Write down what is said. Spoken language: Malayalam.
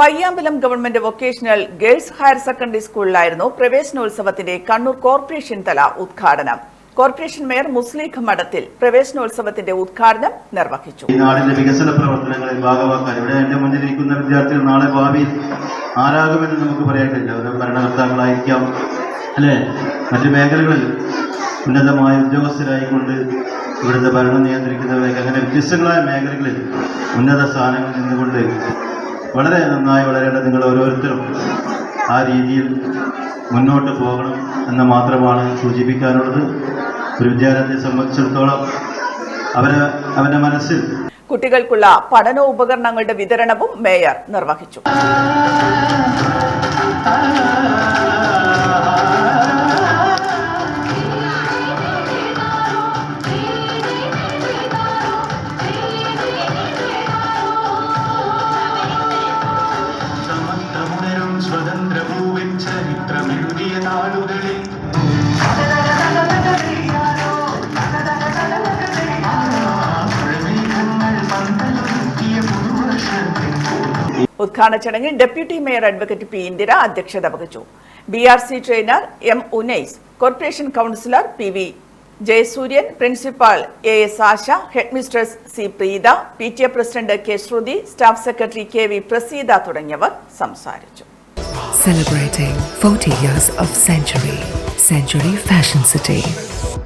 Payyambalam government vocational girls higher secondary സ്കൂളിലായിരുന്നു പ്രവേശനോത്സവത്തിന്റെ കണ്ണൂർ കോർപ്പറേഷൻ തല ഉദ്ഘാടനം. കോർപ്പറേഷൻ മേയർ മുസ്ലിഖ് മഠത്തിൽ പ്രവേശനോത്സവത്തിന്റെ ഉദ്ഘാടനം നിർവഹിച്ചു. നാടിന്റെ വികസന പ്രവർത്തനങ്ങളിൽ ഭാഗമാക്കാൻ ഇവിടെ എന്റെ മുന്നിലിരിക്കുന്ന വിദ്യാർത്ഥികൾ നാളെ ഭാവിയിൽ ആരാകുമെന്ന് നമുക്ക് പറയേണ്ടില്ല ഒരു ഭരണകർത്താക്കളായിരിക്കാം അല്ലെ? മറ്റു മേഖലകളിൽ ഉന്നതമായ ഉദ്യോഗസ്ഥരായിക്കൊണ്ട് ഇവിടുത്തെ ഭരണം നിയന്ത്രിക്കുന്നവരൊക്കെ അങ്ങനെ വ്യത്യസ്തങ്ങളായ മേഖലകളിൽ ഉന്നത സ്ഥാനങ്ങളിൽ നിന്നുകൊണ്ട് വളരെ നന്നായി വളരേണ്ട നിങ്ങൾ ഓരോരുത്തരും ആ രീതിയിൽ മുന്നോട്ട് പോകണം എന്ന് മാത്രമാണ് സൂചിപ്പിക്കാനുള്ളത്. ഒരു വിദ്യാലയത്തെ സംബന്ധിച്ചിടത്തോളം അവരെ അവന്റെ മനസ്സിൽ കുട്ടികൾക്കുള്ള പഠനോപകരണങ്ങളുടെ വിതരണവും മേയർ നിർവഹിച്ചു. ചരിത്രമെഴുതിയ നാളുകളിൽ. ഉദ്ഘാടന ചടങ്ങിൽ deputy mayor advocate P Indira അധ്യക്ഷത വഹിച്ചു. B R C trainer M Unais corporation councillor P V Jayasuryan principal A S Asha headmistress C Preetha P T A president K Sruthi staff secretary K V Praseetha തുടങ്ങിയവർ സംസാരിച്ചു. Celebrating 40 years of Century. Century Fashion City.